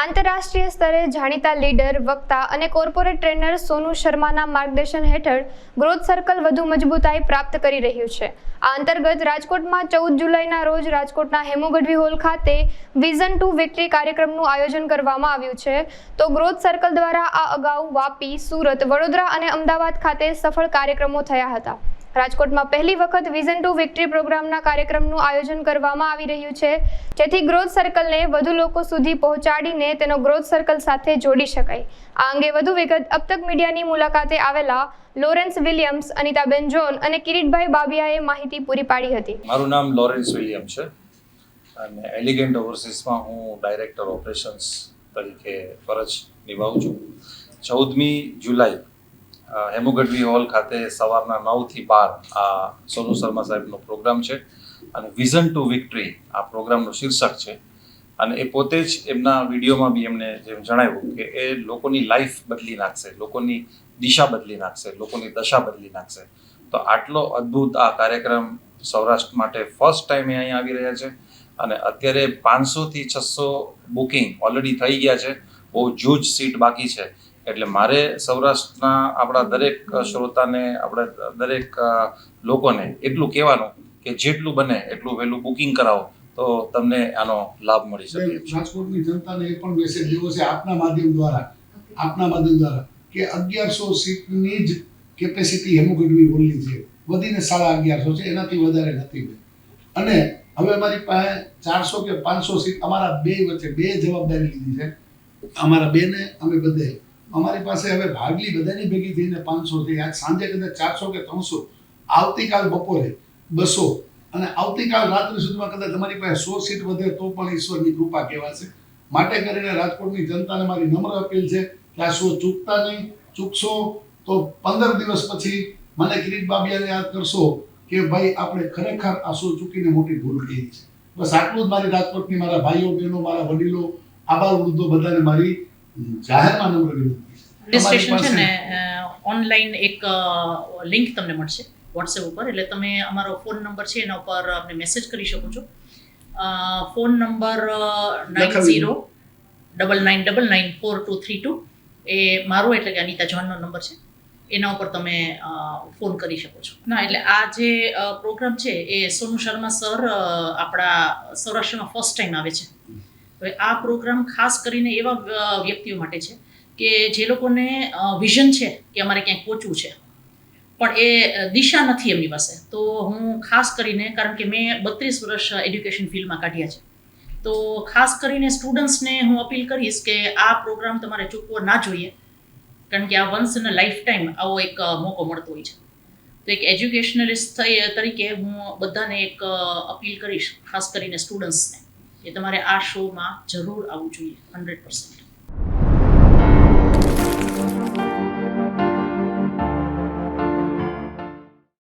આંતરરાષ્ટ્રીય સ્તરે જાણીતા લીડર, વક્તા અને કોર્પોરેટ ટ્રેનર સોનુ શર્માના માર્ગદર્શન હેઠળ ગ્રોથ સર્કલ વધુ મજબૂતાઈ પ્રાપ્ત કરી રહ્યું છે. આ અંતર્ગત રાજકોટમાં ચૌદ જુલાઈના રોજ રાજકોટના હેમુગઢવી હોલ ખાતે વિઝન ટુ વિક્ટરી કાર્યક્રમનું આયોજન કરવામાં આવ્યું છે. તો ગ્રોથ સર્કલ દ્વારા આ અગાઉ વાપી, સુરત, વડોદરા અને અમદાવાદ ખાતે સફળ કાર્યક્રમો થયા હતા. રાજકોટમાં પહેલી વખત વિઝન ટુ વિક્ટરી પ્રોગ્રામના કાર્યક્રમનું આયોજન કરવામાં આવી રહ્યું છે. જેથી ગ્રોથ સર્કલને વધુ લોકો સુધી પહોંચાડીને તેનો ગ્રોથ સર્કલ સાથે જોડી શકાય. આ અંગે વધુ વિગત અબતક મીડિયાની મુલાકાતે આવેલા લોરેન્સ વિલિયમ્સ અનિતાબેન જોન અને કિરીટભાઈ બાબિયાએ માહિતી પૂરી પાડી હતી. મારું નામ લોરેન્સ વિલિયમ છે અને એલિગન્ટ ઓવરસીસમાં હું ડાયરેક્ટર ઓપરેશન્સ તરીકે ફરજ નિભાવું છું. ચૌદમી જુલાઈ અ, હેમુ ગઢવી હોલ ખાતે સવારના નવથી બાર આ સોનુ શર્મા સાહેબનો પ્રોગ્રામ છે અને વિઝન ટુ વિક્ટરી આ પ્રોગ્રામનું શીર્ષક છે. અને એ પોતે જ એમના વિડીયોમાં બી એમને જેમ જણાવ્યું કે એ લોકોની લાઈફ બદલી નાખશે લોકોની દિશા બદલી નાખશે લોકોની દશા બદલી નાખશે. તો આટલો અદ્ભુત આ કાર્યક્રમ સૌરાષ્ટ્ર માટે ફર્સ્ટ ટાઈમ અહીંયા આવી રહ્યા છે અને અત્યારે પાંચસોથી છસો બુકિંગ ઓલરેડી થઈ ગયા છે. બહુ જૂજ સીટ બાકી છે. એટલે મારે સૌરાષ્ટ્રના આપણા દરેક શ્રોતાને, આપણા દરેક લોકોને એટલું કહેવાનું કે જેટલું બને એટલું વહેલું બુકિંગ કરાવો તો તમને આનો લાભ મળી શકે. રાજકોટની જનતાને એ પણ મેસેજ દેવો છે આપના માધ્યમ દ્વારા, આપના માધ્યમ દ્વારા કે અગિયારસો સીટની જ કેપેસિટી હેમોગ્લોબિન હોલની છે. વધીને સાડા અગિયારસો છે, એનાથી વધારે નથી અને હવે અમારી પાસે ચારસો કે પાંચસો સીટ, અમારા બે વચ્ચે બે જવાબદારી લીધી છે. અમારા બેને, અમે બધે અમારી પાસે હવે ભાગલી બધાની ભેગી થઈને પાંચસો થઈ આજ સાંજે કદાચ ચારસો કે ત્રણસો. આવતીકાલ બપોરે બસો. અને આવતીકાલ રાત્રિ સુધીમાં કદાચ તમારી પાસે સો સીટ વધે તો પણ ઈશ્વરની કૃપા કહેવાશે. માટે કરીને રાજકોટની જનતાને મારી નમ્ર અપીલ છે કે આ શો ચૂકતા નહીં, ચૂકશો. તો પંદર દિવસ પછી મને કિરીટ બાબિયાને યાદ કરશો કે ભાઈ, આપણે ખરેખર આ શો ચૂકીને મોટી ભૂલ કરી છે. બસ આટલું જ મારી રાજકોટની મારા ભાઈઓ, બહેનો, મારા વડીલો આભાર વૃદ્ધો બધાને મારી જાહેરમાં નંબર વિનંતી છે રજિસ્ટ્રેશન છે ને ઓનલાઈન એક લિંક તમને મળશે વોટ્સએપ ઉપર. એટલે તમે અમારો ફોન નંબર છે એના ઉપર અમને મેસેજ કરી શકો છો. Phone number nine zero double nine double nine four two three two એ મારો એટલે કે અનિતા જોનનો નંબર છે. એના ઉપર તમે અ, ફોન કરી શકો છો. ના એટલે આ જે પ્રોગ્રામ છે એ સોનુ શર્મા સર આપણા સૌરાષ્ટ્રમાં ફર્સ્ટ ટાઈમ આવે છે. હવે આ પ્રોગ્રામ ખાસ કરીને એવા વ્યક્તિઓ માટે છે કે જે લોકોને વિઝન છે કે અમારે ક્યાંક પહોંચવું છે. પણ એ દિશા નથી એમની પાસે. તો હું ખાસ કરીને, કારણ કે મેં બત્રીસ વર્ષ એડ્યુકેશન ફિલ્ડમાં કાઢ્યા છે. તો ખાસ કરીને સ્ટુડન્ટ્સને હું અપીલ કરીશ કે આ પ્રોગ્રામ તમારે ચૂકવો ના જોઈએ. કારણ કે આ once in a life time આવો એક મોકો મળતો હોય છે. તો એક એજ્યુકેશનલિસ્ટ તરીકે હું બધાને એક અપીલ કરીશ, ખાસ કરીને સ્ટુડન્ટ્સને કે તમારે આ શોમાં જરૂર આવવું જોઈએ હંડ્રેડ પર્સન્ટ